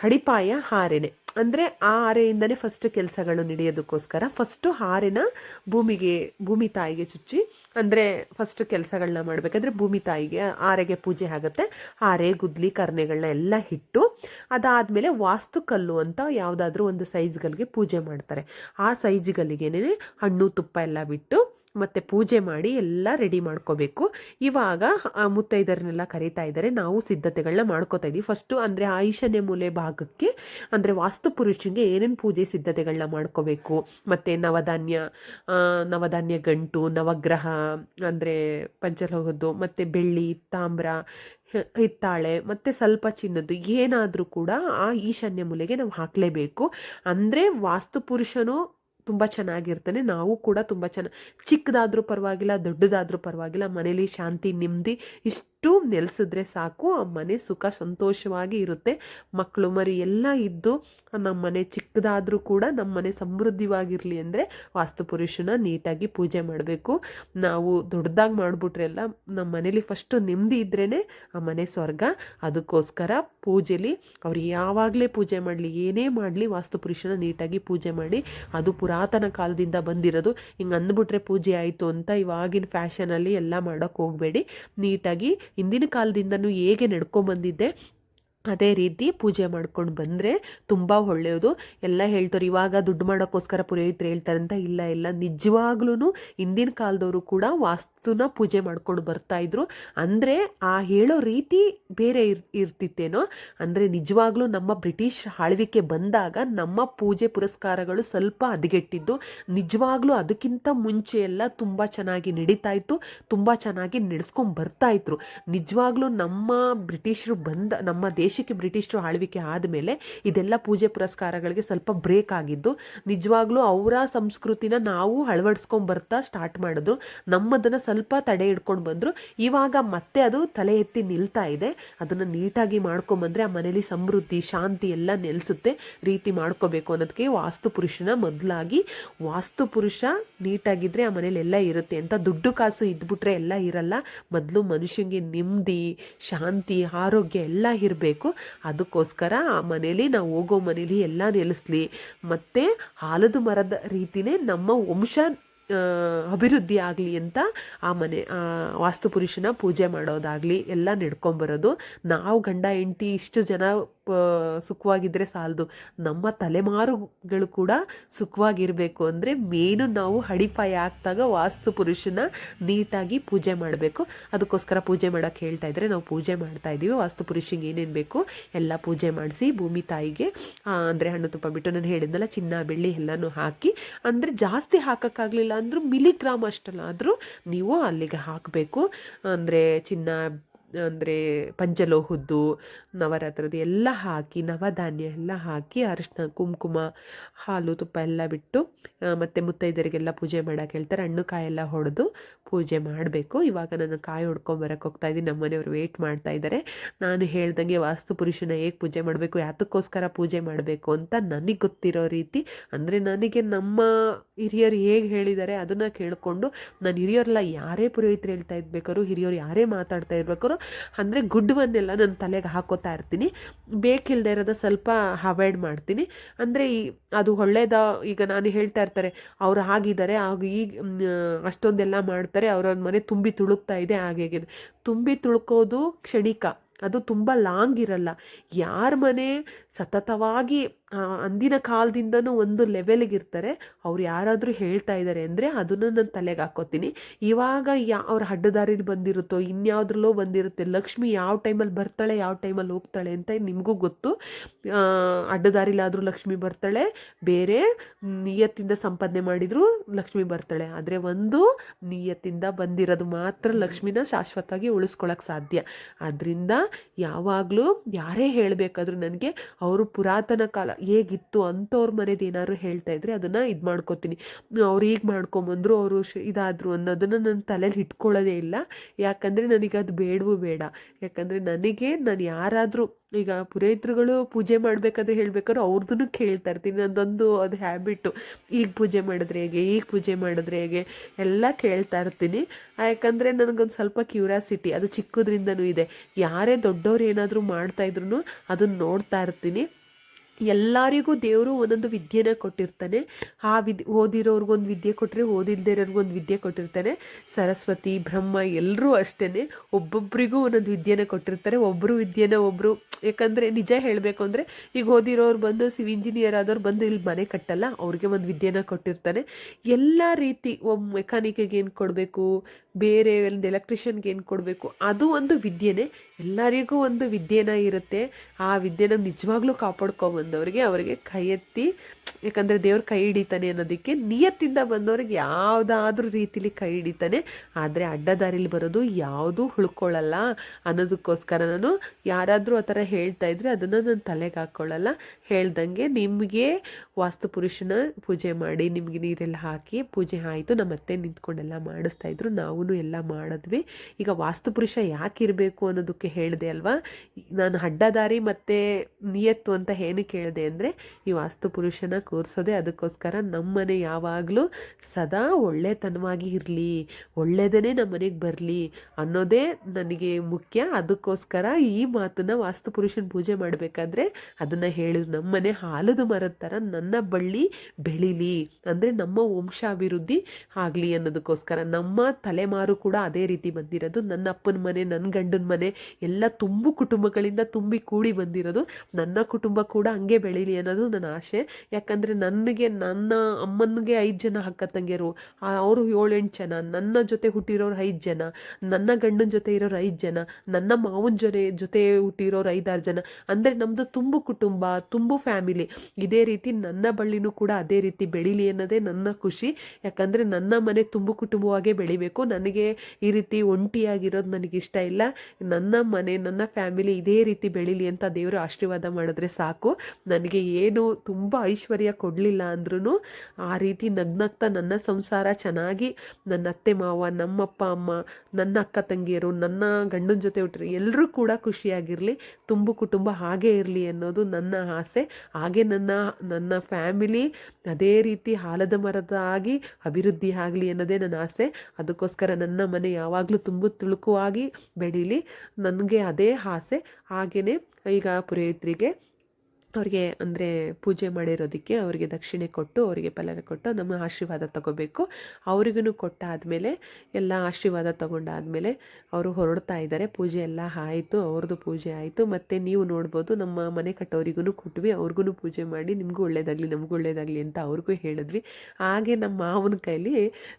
ಹಡಿಪಾಯ ಹಾರೆನೆ. ಅಂದರೆ ಆ ಹಾರೆಯಿಂದನೇ ಫಸ್ಟ್ ಕೆಲಸಗಳು ನಡೆಯೋದಕ್ಕೋಸ್ಕರ ಫಸ್ಟು ಹಾರೆನ ಭೂಮಿಗೆ, ಭೂಮಿ ತಾಯಿಗೆ ಚುಚ್ಚಿ, ಅಂದರೆ ಫಸ್ಟ್ ಕೆಲಸಗಳನ್ನ ಮಾಡಬೇಕಾದ್ರೆ ಭೂಮಿ ತಾಯಿಗೆ ಆರೆಗೆ ಪೂಜೆ ಆಗುತ್ತೆ. ಹಾರೆ ಗುದ್ಲಿ ಕರ್ನೆಗಳನ್ನ ಎಲ್ಲ ಇಟ್ಟು ಅದಾದಮೇಲೆ ವಾಸ್ತುಕಲ್ಲು ಅಂತ ಯಾವುದಾದ್ರೂ ಒಂದು ಸೈಜ್ಗಳಿಗೆ ಪೂಜೆ ಮಾಡ್ತಾರೆ. ಆ ಸೈಜ್ಗಳಿಗೇನೆ ಹಣ್ಣು, ತುಪ್ಪ ಎಲ್ಲ ಬಿಟ್ಟು ಮತ್ತು ಪೂಜೆ ಮಾಡಿ ಎಲ್ಲ ರೆಡಿ ಮಾಡ್ಕೋಬೇಕು. ಇವಾಗ ಮುತ್ತೈದರನ್ನೆಲ್ಲ ಕರೀತಾ ಇದ್ದಾರೆ. ನಾವು ಸಿದ್ಧತೆಗಳನ್ನ ಮಾಡ್ಕೋತಾ ಇದ್ದೀವಿ ಫಸ್ಟು ಅಂದರೆ ಆ ಈಶಾನ್ಯ ಮೂಲೆ ಭಾಗಕ್ಕೆ, ಅಂದರೆ ವಾಸ್ತು ಪುರುಷನಿಗೆ ಏನೇನು ಪೂಜೆ ಸಿದ್ಧತೆಗಳನ್ನ ಮಾಡ್ಕೋಬೇಕು. ಮತ್ತು ನವಧಾನ್ಯ ನವಧಾನ್ಯ ಗಂಟು, ನವಗ್ರಹ, ಅಂದರೆ ಪಂಚಲೋಹದ್ದು, ಮತ್ತು ಬೆಳ್ಳಿ, ತಾಮ್ರ ಹಿತ್ತಾಳೆ, ಮತ್ತು ಸ್ವಲ್ಪ ಚಿನ್ನದ್ದು, ಏನಾದರೂ ಕೂಡ ಆ ಈಶಾನ್ಯ ಮೂಲೆಗೆ ನಾವು ಹಾಕಲೇಬೇಕು. ಅಂದರೆ ವಾಸ್ತು ಪುರುಷನು ತುಂಬ ಚೆನ್ನಾಗಿರ್ತಾನೆ. ನಾವು ಕೂಡ ತುಂಬ ಚೆನ್ನಾಗಿ ಚಿಕ್ಕದಾದರೂ ಪರವಾಗಿಲ್ಲ ದೊಡ್ಡದಾದರೂ ಪರವಾಗಿಲ್ಲ ಮನೇಲಿ ಶಾಂತಿ ನೆಮ್ಮದಿ ಇಷ್ಟು ನೆಲೆಸಿದ್ರೆ ಸಾಕು, ಆ ಮನೆ ಸುಖ ಸಂತೋಷವಾಗಿ ಇರುತ್ತೆ. ಮಕ್ಕಳು ಮರಿ ಎಲ್ಲ ಇದ್ದು ನಮ್ಮ ಮನೆ ಚಿಕ್ಕದಾದರೂ ಕೂಡ ನಮ್ಮ ಮನೆ ಸಮೃದ್ಧಿವಾಗಿರಲಿ ಅಂದರೆ ವಾಸ್ತುಪುರುಷನ ನೀಟಾಗಿ ಪೂಜೆ ಮಾಡಬೇಕು. ನಾವು ದೊಡ್ಡದಾಗಿ ಮಾಡಿಬಿಟ್ರೆ ಎಲ್ಲ ನಮ್ಮ ಮನೇಲಿ ಫಸ್ಟು ನೆಮ್ಮದಿ ಇದ್ರೇ ಆ ಮನೆ ಸ್ವರ್ಗ. ಅದಕ್ಕೋಸ್ಕರ ಪೂಜೆಲಿ, ಅವ್ರು ಯಾವಾಗಲೇ ಪೂಜೆ ಮಾಡಲಿ, ಏನೇ ಮಾಡಲಿ ವಾಸ್ತುಪುರುಷನ ನೀಟಾಗಿ ಪೂಜೆ ಮಾಡಿ. ಅದು ಪುರಾತನ ಕಾಲದಿಂದ ಬಂದಿರೋದು. ಹಿಂಗೆ ಅಂದ್ಬಿಟ್ರೆ ಪೂಜೆ ಆಯಿತು ಅಂತ ಇವಾಗಿನ ಫ್ಯಾಷನಲ್ಲಿ ಎಲ್ಲ ಮಾಡೋಕ್ಕೆ ಹೋಗಬೇಡಿ. ನೀಟಾಗಿ ಹಿಂದಿನ ಕಾಲದಿಂದನೂ ಹೇಗೆ ನಡ್ಕೊಂಬಂದಿದ್ದೆ ಅದೇ ರೀತಿ ಪೂಜೆ ಮಾಡ್ಕೊಂಡು ಬಂದರೆ ತುಂಬ ಒಳ್ಳೆಯದು. ಎಲ್ಲ ಹೇಳ್ತಾರೆ, ಇವಾಗ ದುಡ್ಡು ಮಾಡೋಕ್ಕೋಸ್ಕರ ಪುರೋಹಿತರು ಹೇಳ್ತಾರೆ ಅಂತ ಇಲ್ಲ ಇಲ್ಲ. ನಿಜವಾಗ್ಲೂ ಹಿಂದಿನ ಕಾಲದವರು ಕೂಡ ವಾಸ್ತುನ ಪೂಜೆ ಮಾಡ್ಕೊಂಡು ಬರ್ತಾಯಿದ್ರು ಅಂದರೆ ಆ ಹೇಳೋ ರೀತಿ ಬೇರೆ ಇರ್, ಇರ್ತಿತ್ತೇನೋ, ಅಂದರೆ ನಿಜವಾಗ್ಲೂ ನಮ್ಮ ಬ್ರಿಟಿಷ್ ಆಳ್ವಿಕೆ ಬಂದಾಗ ನಮ್ಮ ಪೂಜೆ ಪುರಸ್ಕಾರಗಳು ಸ್ವಲ್ಪ ಹದಗೆಟ್ಟಿದ್ದು. ನಿಜವಾಗ್ಲೂ ಅದಕ್ಕಿಂತ ಮುಂಚೆ ಎಲ್ಲ ತುಂಬ ಚೆನ್ನಾಗಿ ನಡೀತಾ ಇತ್ತು, ತುಂಬ ಚೆನ್ನಾಗಿ ನಡೆಸ್ಕೊಂಡು ಬರ್ತಾ ಇದ್ರು. ನಿಜವಾಗ್ಲೂ ನಮ್ಮ ಬ್ರಿಟಿಷರು ಬಂದ, ನಮ್ಮ ದೇಶಕ್ಕೆ ಬ್ರಿಟಿಷರು ಆಳ್ವಿಕೆ ಆದಮೇಲೆ ಇದೆಲ್ಲ ಪೂಜೆ ಪುರಸ್ಕಾರಗಳಿಗೆ ಸ್ವಲ್ಪ ಬ್ರೇಕ್ ಆಗಿದ್ದು, ನಿಜವಾಗ್ಲೂ ಅವರ ಸಂಸ್ಕೃತಿನ ನಾವು ಅಳವಡಿಸ್ಕೊಂಡು ಬರ್ತಾ ಸ್ಟಾರ್ಟ್ ಮಾಡಿದ್ರು. ನಮ್ಮದನ್ನು ಸ್ವಲ್ಪ ತಡೆ ಹಿಡ್ಕೊಂಡು ಬಂದರು. ಇವಾಗ ಮತ್ತೆ ಅದು ತಲೆ ಎತ್ತಿ ನಿಲ್ತಾ ಇದೆ. ಅದನ್ನು ನೀಟಾಗಿ ಮಾಡ್ಕೊಂಬಂದರೆ ಆ ಮನೇಲಿ ಸಮೃದ್ಧಿ, ಶಾಂತಿ ಎಲ್ಲ ನೆಲೆಸುತ್ತೆ. ರೀತಿ ಮಾಡ್ಕೋಬೇಕು ಅನ್ನೋದಕ್ಕೆ ವಾಸ್ತು ಪುರುಷನ ಮೊದಲಾಗಿ. ವಾಸ್ತು ಪುರುಷ ನೀಟಾಗಿದ್ರೆ ಆ ಮನೇಲಿ ಎಲ್ಲ ಇರುತ್ತೆ. ಅಂತ ದುಡ್ಡು ಕಾಸು ಇದ್ಬಿಟ್ರೆ ಎಲ್ಲ ಇರಲ್ಲ. ಮೊದಲು ಮನುಷ್ಯನಿಗೆ ನೆಮ್ಮದಿ, ಶಾಂತಿ, ಆರೋಗ್ಯ ಎಲ್ಲ ಇರಬೇಕು. ಅದಕ್ಕೋಸ್ಕರ ಆ ಮನೇಲಿ ನಾವು ಹೋಗೋ ಮನೇಲಿ ಎಲ್ಲ ನೆಲೆಸ್ಲಿ. ಮತ್ತು ಆಲದ ಮರದ ರೀತಿನೇ ನಮ್ಮ ವಂಶ ಅಭಿವೃದ್ಧಿ ಆಗಲಿ ಅಂತ ಆ ಮನೆ ವಾಸ್ತುಪುರುಷನ ಪೂಜೆ ಮಾಡೋದಾಗಲಿ ಎಲ್ಲ ನಡ್ಕೊಂಬರೋದು. ನಾವು ಗಂಡ, ಹೆಂಡತಿ ಇಷ್ಟು ಜನ ಸುಖವಾಗಿದ್ದರೆ ಸಾಲದು. ನಮ್ಮ ತಲೆಮಾರುಗಳು ಕೂಡ ಸುಖವಾಗಿರಬೇಕು ಅಂದರೆ ಮೇನು ನಾವು ಹಡಿಪಾಯ ಹಾಕ್ದಾಗ ವಾಸ್ತು ಪುರುಷನ ನೀಟಾಗಿ ಪೂಜೆ ಮಾಡಬೇಕು. ಅದಕ್ಕೋಸ್ಕರ ಪೂಜೆ ಮಾಡೋಕ್ಕೆ ಹೇಳ್ತಾ ಇದ್ದರೆ ನಾವು ಪೂಜೆ ಮಾಡ್ತಾ ಇದ್ದೀವಿ. ವಾಸ್ತು ಪುರುಷಂಗೆ ಏನೇನು ಬೇಕು ಎಲ್ಲ ಪೂಜೆ ಮಾಡಿಸಿ ಭೂಮಿ ತಾಯಿಗೆ ಅಂದರೆ ಹಣ್ಣು ತುಪ್ಪ ಬಿಟ್ಟು ನಾನು ಹೇಳಿದ್ನಲ್ಲ ಚಿನ್ನ, ಬೆಳ್ಳಿ ಎಲ್ಲನೂ ಹಾಕಿ, ಅಂದರೆ ಜಾಸ್ತಿ ಹಾಕೋಕ್ಕಾಗಲಿಲ್ಲ ಅಂದರೂ ಮಿಲಿಗ್ರಾಮ್ ಅಷ್ಟಲ್ಲಾದರೂ ನೀವು ಅಲ್ಲಿಗೆ ಹಾಕಬೇಕು. ಅಂದರೆ ಚಿನ್ನ ಅಂದರೆ ಪಂಚಲೋಹದ್ದು ನವರಾತ್ರದ್ದು ಎಲ್ಲ ಹಾಕಿ, ನವಧಾನ್ಯ ಎಲ್ಲ ಹಾಕಿ ಅರಿಶಿನ, ಕುಂಕುಮ, ಹಾಲು, ತುಪ್ಪ ಎಲ್ಲ ಬಿಟ್ಟು ಮತ್ತು ಮತ್ತೆ ಮುತ್ತೈದರಿಗೆಲ್ಲ ಪೂಜೆ ಮಾಡೋಕೆ ಹೇಳ್ತಾರೆ. ಹಣ್ಣು ಕಾಯೆಲ್ಲ ಹೊಡೆದು ಪೂಜೆ ಮಾಡಬೇಕು. ಇವಾಗ ನಾನು ಕಾಯಿ ಹೊಡ್ಕೊಂಬರಕ್ಕೆ ಹೋಗ್ತಾ ಇದ್ದೀನಿ. ನಮ್ಮ ಮನೆಯವರು ವೆಯ್ಟ್ ಮಾಡ್ತಾ ಇದ್ದಾರೆ ನಾನು ಹೇಳ್ದಂಗೆ ವಾಸ್ತು ಪುರುಷನ ಹೇಗೆ ಪೂಜೆ ಮಾಡಬೇಕು, ಯಾತಕ್ಕೋಸ್ಕರ ಪೂಜೆ ಮಾಡಬೇಕು ಅಂತ ನನಗೆ ಗೊತ್ತಿರೋ ರೀತಿ, ಅಂದರೆ ನನಗೆ ನಮ್ಮ ಹಿರಿಯರು ಹೇಗೆ ಹೇಳಿದ್ದಾರೆ ಅದನ್ನು ಕೇಳಿಕೊಂಡು, ನಾನು ಹಿರಿಯರೆಲ್ಲ ಯಾರೇ ಪುರೋಹಿತರು ಹೇಳ್ತಾ ಇರ್ಬೇಕಾದ್ರು ಹಿರಿಯರು ಯಾರೇ ಮಾತಾಡ್ತಾ ಇರ್ಬೇಕಾದ್ರು ಅಂದರೆ ಗುಡ್ವನ್ನೆಲ್ಲ ನನ್ನ ತಲೆಗೆ ಹಾಕೋತಾ ಇರ್ತೀನಿ. ಬೇಕಿಲ್ಲದೆ ಇರೋದು ಸ್ವಲ್ಪ ಅವಾಯ್ಡ್ ಮಾಡ್ತೀನಿ. ಅಂದರೆ ಈ ಅದು ಒಳ್ಳೇದ? ಈಗ ನಾನು ಹೇಳ್ತಾ ಇರ್ತಾರೆ, ಅವ್ರು ಆಗಿದ್ದಾರೆ ಆಗ ಈಗ ಅಷ್ಟೊಂದೆಲ್ಲ ಮಾಡ್ತಾರೆ ಅವ್ರ ಮನೆ ತುಂಬಿ ತುಳುಕ್ತಾ ಇದೆ ಹಾಗೆ. ತುಂಬಿ ತುಳ್ಕೋದು ಕ್ಷಣಿಕ. ಅದು ತುಂಬ ಲಾಂಗ್ ಇರಲ್ಲ. ಯಾರ ಮನೆ ಸತತವಾಗಿ ಅಂದಿನ ಕಾಲದಿಂದನೂ ಒಂದು ಲೆವೆಲ್ಗೆ ಇರ್ತಾರೆ. ಅವ್ರು ಯಾರಾದರೂ ಹೇಳ್ತಾ ಇದ್ದಾರೆ ಅಂದರೆ ಅದನ್ನು ನಾನು ತಲೆಗೆ ಹಾಕೋತೀನಿ. ಇವಾಗ ಯಾ, ಅವ್ರ ಅಡ್ಡದಾರಿಲಿ ಬಂದಿರುತ್ತೋ, ಇನ್ಯಾವುದ್ರಲ್ಲೋ ಬಂದಿರುತ್ತೆ, ಲಕ್ಷ್ಮಿ ಯಾವ ಟೈಮಲ್ಲಿ ಬರ್ತಾಳೆ, ಯಾವ ಟೈಮಲ್ಲಿ ಹೋಗ್ತಾಳೆ ಅಂತ ನಿಮಗೂ ಗೊತ್ತು. ಅಡ್ಡದಾರಿಲಾದರೂ ಲಕ್ಷ್ಮಿ ಬರ್ತಾಳೆ, ಬೇರೆ ನಿಯತ್ತಿಂದ ಸಂಪಾದನೆ ಮಾಡಿದರೂ ಲಕ್ಷ್ಮಿ ಬರ್ತಾಳೆ. ಆದರೆ ಒಂದು ನಿಯತ್ತಿಂದ ಬಂದಿರೋದು ಮಾತ್ರ ಲಕ್ಷ್ಮಿನ ಶಾಶ್ವತವಾಗಿ ಉಳಿಸ್ಕೊಳಕ್ಕೆ ಸಾಧ್ಯ. ಆದ್ದರಿಂದ ಯಾವಾಗಲೂ ಯಾರೇ ಹೇಳಬೇಕಾದ್ರೂ ನನಗೆ ಅವರು ಪುರಾತನ ಕಾಲ ಹೇಗಿತ್ತು ಅಂಥವ್ರ ಮನೇದು ಏನಾದ್ರು ಹೇಳ್ತಾ ಇದ್ರೆ ಅದನ್ನು ಇದು ಮಾಡ್ಕೋತೀನಿ. ಅವ್ರು ಈಗ ಮಾಡ್ಕೊಂಬಂದ್ರು ಅವರು ಇದಾದರು ಅನ್ನೋದನ್ನು ನನ್ನ ತಲೆಯಲ್ಲಿ ಇಟ್ಕೊಳ್ಳೋದೇ ಇಲ್ಲ. ಯಾಕಂದರೆ ನನಗೆ ಅದು ಬೇಡವೂ ಬೇಡ. ಯಾಕಂದರೆ ನನಗೆ ನಾನು ಯಾರಾದರೂ ಈಗ ಪುರೋಹಿತರುಗಳು ಪೂಜೆ ಮಾಡಬೇಕಾದ್ರೆ ಹೇಳ್ಬೇಕಾದ್ರೆ ಅವ್ರದ್ದು ಕೇಳ್ತಾ ಇರ್ತೀನಿ. ಅದೊಂದು ಅದು ಹ್ಯಾಬಿಟ್ಟು ಈಗ ಪೂಜೆ ಮಾಡಿದ್ರೆ ಹೇಗೆ? ಈಗ ಪೂಜೆ ಮಾಡಿದ್ರೆ ಹೇಗೆ? ಎಲ್ಲ ಕೇಳ್ತಾ ಇರ್ತೀನಿ. ಯಾಕಂದರೆ ನನಗೊಂದು ಸ್ವಲ್ಪ ಕ್ಯೂರಿಯಾಸಿಟಿ ಅದು ಚಿಕ್ಕದ್ರಿಂದನೂ ಇದೆ. ಯಾರೇ ದೊಡ್ಡವ್ರು ಏನಾದರೂ ಮಾಡ್ತಾಯಿದ್ರು ಅದನ್ನು ನೋಡ್ತಾ ಇರ್ತೀನಿ. ಎಲ್ಲರಿಗೂ ದೇವರು ಒಂದೊಂದು ವಿದ್ಯೆನ ಕೊಟ್ಟಿರ್ತಾನೆ. ಆ ವಿದ್ ಓದಿರೋರ್ಗೊಂದು ವಿದ್ಯೆ ಕೊಟ್ಟರೆ ಓದಿಲ್ದೇ ಇರೋರ್ಗೊಂದು ವಿದ್ಯೆ ಕೊಟ್ಟಿರ್ತಾನೆ. ಸರಸ್ವತಿ, ಬ್ರಹ್ಮ ಎಲ್ಲರೂ ಅಷ್ಟೇ ಒಬ್ಬೊಬ್ಬರಿಗೂ ಒಂದೊಂದು ವಿದ್ಯೆನ ಕೊಟ್ಟಿರ್ತಾರೆ. ಒಬ್ಬರು ವಿದ್ಯೆನ ಒಬ್ಬರು ಯಾಕಂದರೆ ನಿಜ ಹೇಳಬೇಕು ಅಂದರೆ ಈಗ ಓದಿರೋರು ಬಂದು ಸಿವ್ ಇಂಜಿನಿಯರ್ ಆದವ್ರು ಬಂದು ಇಲ್ಲಿ ಮನೆ ಕಟ್ಟಲ್ಲ. ಅವ್ರಿಗೆ ಒಂದು ವಿದ್ಯೆನ ಕೊಟ್ಟಿರ್ತಾನೆ. ಎಲ್ಲ ರೀತಿ ಒಬ್ಬ ಮೆಕ್ಯಾನಿಕ್ಗೆ ಏನು ಕೊಡಬೇಕು, ಬೇರೆ ಒಂದು ಎಲೆಕ್ಟ್ರಿಷಿಯನ್ಗೆ ಏನು ಕೊಡಬೇಕು, ಅದು ಒಂದು ವಿದ್ಯೆನೇ. ಎಲ್ಲರಿಗೂ ಒಂದು ವಿದ್ಯೆನ ಇರುತ್ತೆ. ಆ ವಿದ್ಯೆನ ನಿಜವಾಗ್ಲೂ ಕಾಪಾಡ್ಕೊಂಬಂದವ್ರಿಗೆ ಅವರಿಗೆ ಕೈ ಎತ್ತಿ, ಯಾಕಂದರೆ ದೇವ್ರ ಕೈ ಹಿಡಿತಾನೆ ಅನ್ನೋದಕ್ಕೆ ನಿಯತ್ತಿಂದ ಬಂದವ್ರಿಗೆ ಯಾವುದಾದ್ರೂ ರೀತಿಲಿ ಕೈ ಹಿಡಿತಾನೆ. ಆದರೆ ಅಡ್ಡದಾರಿಲಿ ಬರೋದು ಯಾವುದೂ ಉಳ್ಕೊಳ್ಳಲ್ಲ ಅನ್ನೋದಕ್ಕೋಸ್ಕರ ನಾನು ಯಾರಾದರೂ ಆ ಥರ ಹೇಳ್ತಾ ಇದ್ರೆ ಅದನ್ನು ನಾನು ತಲೆಗೆ ಹಾಕ್ಕೊಳ್ಳಲ್ಲ ಹೇಳ್ದಂಗೆ ನಿಮಗೆ ವಾಸ್ತು ಪುರುಷನ ಪೂಜೆ ಮಾಡಿ, ನಿಮಗೆ ನೀರೆಲ್ಲ ಹಾಕಿ ಪೂಜೆ ಆಯಿತು ನಮ್ಮ ಅತ್ತೆ ನಿಂತ್ಕೊಂಡೆಲ್ಲ ಮಾಡಿಸ್ತಾ ಇದ್ರು ನಾವು ಎಲ್ಲ ಮಾಡಿದ್ವಿ. ಈಗ ವಾಸ್ತು ಪುರುಷ ಯಾಕಿರಬೇಕು ಅನ್ನೋದಕ್ಕೆ ಹೇಳಿದೆ ಅಲ್ವಾ? ನಾನು ಅಡ್ಡದಾರಿ ಮತ್ತು ನಿಯತ್ತು ಅಂತ ಏನಕ್ಕೆ ಹೇಳಿದೆ ಅಂದರೆ, ಈ ವಾಸ್ತು ಪುರುಷನ ಕೂರಿಸೋದೆ ಅದಕ್ಕೋಸ್ಕರ ನಮ್ಮನೆ ಯಾವಾಗಲೂ ಸದಾ ಒಳ್ಳೆತನವಾಗಿ ಇರಲಿ ಒಳ್ಳೆಯದೇ ನಮ್ಮ ಮನೆಗೆ ಬರಲಿ ಅನ್ನೋದೇ ನನಗೆ ಮುಖ್ಯ. ಅದಕ್ಕೋಸ್ಕರ ಈ ಮಾತನ್ನ ವಾಸ್ತು ಪುರುಷನ ಪೂಜೆ ಮಾಡಬೇಕಾದ್ರೆ ಅದನ್ನು ಹೇಳಿದ್ರು ನಮ್ಮನೆ ಹಾಲದ ಮರದ ಥರ ನನ್ನ ಬಳ್ಳಿ ಬೆಳೀಲಿ ಅಂದರೆ ನಮ್ಮ ವಂಶಾಭಿವೃದ್ಧಿ ಆಗಲಿ ಅನ್ನೋದಕ್ಕೋಸ್ಕರ. ನಮ್ಮ ತಲೆಮಾರು ಕೂಡ ಅದೇ ರೀತಿ ಬಂದಿರೋದು. ನನ್ನ ಅಪ್ಪನ ಮನೆ ನನ್ನ ಗಂಡನ ಮನೆ ಎಲ್ಲ ತುಂಬು ಕುಟುಂಬಗಳಿಂದ ತುಂಬಿ ಕೂಡಿ ಬಂದಿರೋದು. ನನ್ನ ಕುಟುಂಬ ಕೂಡ ಬೆಳೀಲಿ ಅನ್ನೋದು ನನ್ನ ಆಸೆ ಯಾಕಂದರೆ ನನಗೆ, ನನ್ನ ಅಮ್ಮನಿಗೆ ಐದು ಜನ ಅಕ್ಕ ತಂಗಿಯರು ಅವರು ಏಳೆಂಟು ಜನ, ನನ್ನ ಜೊತೆ ಹುಟ್ಟಿರೋರು ಐದು ಜನ, ನನ್ನ ಗಂಡನ ಜೊತೆ ಇರೋರು ಐದು ಜನ, ನನ್ನ ಮಾವನ ಜೊತೆ ಜೊತೆ ಹುಟ್ಟಿರೋರು ಐದಾರು ಜನ. ಅಂದರೆ ನಮ್ಮದು ತುಂಬು ಕುಟುಂಬ, ತುಂಬು ಫ್ಯಾಮಿಲಿ. ಇದೇ ರೀತಿ ನನ್ನ ಬಳ್ಳಿನೂ ಕೂಡ ಅದೇ ರೀತಿ ಬೆಳೀಲಿ ಅನ್ನೋದೇ ನನ್ನ ಖುಷಿ. ಯಾಕಂದರೆ ನನ್ನ ಮನೆ ತುಂಬು ಕುಟುಂಬವಾಗೇ ಬೆಳಿಬೇಕು. ನನಗೆ ಈ ರೀತಿ ಒಂಟಿಯಾಗಿರೋದು ನನಗೆ ಇಷ್ಟ ಇಲ್ಲ. ನನ್ನ ಮನೆ, ನನ್ನ ಫ್ಯಾಮಿಲಿ ಇದೇ ರೀತಿ ಬೆಳೀಲಿ ಅಂತ ದೇವರು ಆಶೀರ್ವಾದ ಮಾಡಿದ್ರೆ ಸಾಕು. ನನಗೆ ಏನು ತುಂಬ ಐಶ್ವರ್ಯ ಕೊಡಲಿಲ್ಲ ಅಂದ್ರೂ ಆ ರೀತಿ ನಗ್ನಗ್ತಾ ನನ್ನ ಸಂಸಾರ ಚೆನ್ನಾಗಿ ನನ್ನ ಅತ್ತೆ ಮಾವ, ನಮ್ಮಪ್ಪ, ಅಮ್ಮ, ನನ್ನ ಅಕ್ಕ ತಂಗಿಯರು, ನನ್ನ ಗಂಡನ ಜೊತೆ ಹುಟ್ಟರು ಎಲ್ಲರೂ ಕೂಡ ಖುಷಿಯಾಗಿರಲಿ, ತುಂಬು ಕುಟುಂಬ ಹಾಗೇ ಇರಲಿ ಅನ್ನೋದು ನನ್ನ ಆಸೆ. ಹಾಗೆ ನನ್ನ ನನ್ನ ಫ್ಯಾಮಿಲಿ ಅದೇ ರೀತಿ ಹಾಲದ ಮರದ ಆಗಿ ಅಭಿವೃದ್ಧಿ ಆಗಲಿ ಅನ್ನೋದೇ ನನ್ನ ಆಸೆ. ಅದಕ್ಕೋಸ್ಕರ ನನ್ನ ಮನೆ ಯಾವಾಗಲೂ ತುಂಬ ತುಳುಕುವಾಗಿ ಬೆಳೀಲಿ. ನನಗೆ ಅದೇ ಆಸೆ. ಹಾಗೆಯೇ ಈಗ ಪುರೋಹಿತರಿಗೆ ಅವ್ರಿಗೆ ಅಂದರೆ ಪೂಜೆ ಮಾಡಿರೋದಕ್ಕೆ ಅವರಿಗೆ ದಕ್ಷಿಣೆ ಕೊಟ್ಟು ಅವರಿಗೆ ಫಲನ ಕೊಟ್ಟು ನಮ್ಮ ಆಶೀರ್ವಾದ ತಗೋಬೇಕು. ಅವ್ರಿಗೂ ಕೊಟ್ಟಾದಮೇಲೆ, ಎಲ್ಲ ಆಶೀರ್ವಾದ ತೊಗೊಂಡಾದಮೇಲೆ ಅವರು ಹೊರಡ್ತಾ ಇದ್ದಾರೆ. ಪೂಜೆ ಎಲ್ಲ ಆಯಿತು, ಅವ್ರದ್ದು ಪೂಜೆ ಆಯಿತು. ಮತ್ತು ನೀವು ನೋಡ್ಬೋದು ನಮ್ಮ ಮನೆ ಕಟ್ಟೋರಿಗೂ ಕೊಟ್ವಿ ಅವ್ರಿಗೂ ಪೂಜೆ ಮಾಡಿ, ನಿಮಗೂ ಒಳ್ಳೇದಾಗಲಿ, ನಮಗೂ ಒಳ್ಳೇದಾಗಲಿ ಅಂತ ಅವ್ರಿಗೂ ಹೇಳಿದ್ವಿ. ಹಾಗೆ ನಮ್ಮ ಮಾವನ ಕೈಲಿ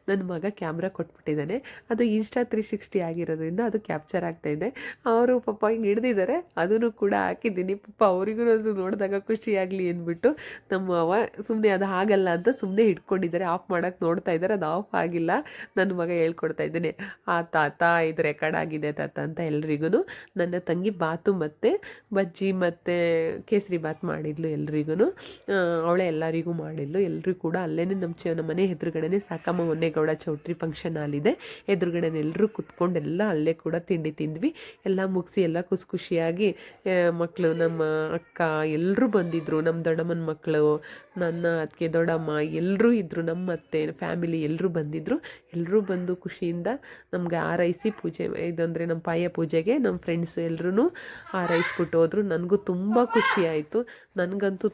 ನನ್ನ ಮಗ ಕ್ಯಾಮ್ರಾ ಕೊಟ್ಬಿಟ್ಟಿದ್ದಾನೆ. ಅದು ಇನ್ಸ್ಟಾ ತ್ರೀ ಸಿಕ್ಸ್ಟಿ ಆಗಿರೋದ್ರಿಂದ ಅದು ಕ್ಯಾಪ್ಚರ್ ಆಗ್ತಾ ಇದೆ. ಅವರು ಪಾಪ ಹಿಂಗೆ ಹಿಡ್ದಿದ್ದಾರೆ, ಅದನ್ನು ಕೂಡ ಹಾಕಿದ್ದೀನಿ. ಪಪ್ಪ ಅವರಿಗೂ ಅದು ನೋಡಿದಾಗ ಖುಷಿಯಾಗಲಿ ಅಂದ್ಬಿಟ್ಟು ನಮ್ಮ ಅವ ಸುಮ್ಮನೆ ಅದು ಆಗಲ್ಲ ಅಂತ ಸುಮ್ಮನೆ ಇಟ್ಕೊಂಡಿದ್ದಾರೆ ಆಫ್ ಮಾಡೋಕ್ಕೆ ನೋಡ್ತಾ ಇದ್ದಾರೆ, ಅದು ಆಫ್ ಆಗಿಲ್ಲ, ನನ್ನ ಮಗ ಹೇಳ್ಕೊಡ್ತಾ ಇದ್ದೇನೆ, ಆ ತಾತ, ಇದು ರೆಕಾರ್ಡ್ ಆಗಿದೆ ತಾತ ಅಂತ ಎಲ್ರಿಗೂ ನನ್ನ ತಂಗಿ ಬಾತು ಮತ್ತು, ಬಜ್ಜಿ ಮತ್ತು ಕೇಸರಿ ಬಾತ್ ಮಾಡಿದ್ಲು ಎಲ್ರಿಗೂ ಅವಳೆ ಎಲ್ಲರಿಗೂ ಮಾಡಿದ್ಲು ಎಲ್ಲರೂ ಕೂಡ ಅಲ್ಲೇ ನಮ್ಮ ಚ, ನಮ್ಮ ಮನೆ ಎದುರುಗಡೆನೇ ಸಾಕಮ್ಮ ಹೊನ್ನೇಗೌಡ ಚೌಟ್ರಿ ಫಂಕ್ಷನ್ ಹಾಲಿದೆ ಎದುರುಗಡೆ ಎಲ್ಲರೂ ಕುತ್ಕೊಂಡು ಎಲ್ಲ ಅಲ್ಲೇ ಕೂಡ ತಿಂಡಿ ತಿಂದ್ವಿ, ಎಲ್ಲ ಮುಗಿಸಿ ಎಲ್ಲ ಖುಷಿ ಖುಷಿಯಾಗಿ ಮಕ್ಕಳು ನಮ್ಮ ಅಕ್ಕ ಎಲ್ಲರೂ ಬಂದಿದ್ದರು ನಮ್ಮ ದೊಡ್ಡಮ್ಮನ ಮಕ್ಕಳು ನನ್ನ ಅದಕ್ಕೆ ದೊಡ್ಡಮ್ಮ, ಎಲ್ಲರೂ ಇದ್ದರು ನಮ್ಮ ಅತ್ತೆ, ಫ್ಯಾಮಿಲಿ ಎಲ್ಲರೂ ಬಂದಿದ್ದರು ಎಲ್ಲರೂ ಬಂದು ಖುಷಿಯಿಂದ ನಮಗೆ ಆರೈಸಿ ಪೂಜೆ, ಇದಂದರೆ ನಮ್ಮ ಪಾಯ ಪೂಜೆಗೆ ನಮ್ಮ ಫ್ರೆಂಡ್ಸ್ ಎಲ್ಲರೂ ಆರೈಸ್ಬಿಟ್ಟು ಹೋದರು. ನನಗೂ ತುಂಬ ಖುಷಿ ಆಯಿತು. ನನಗಂತೂ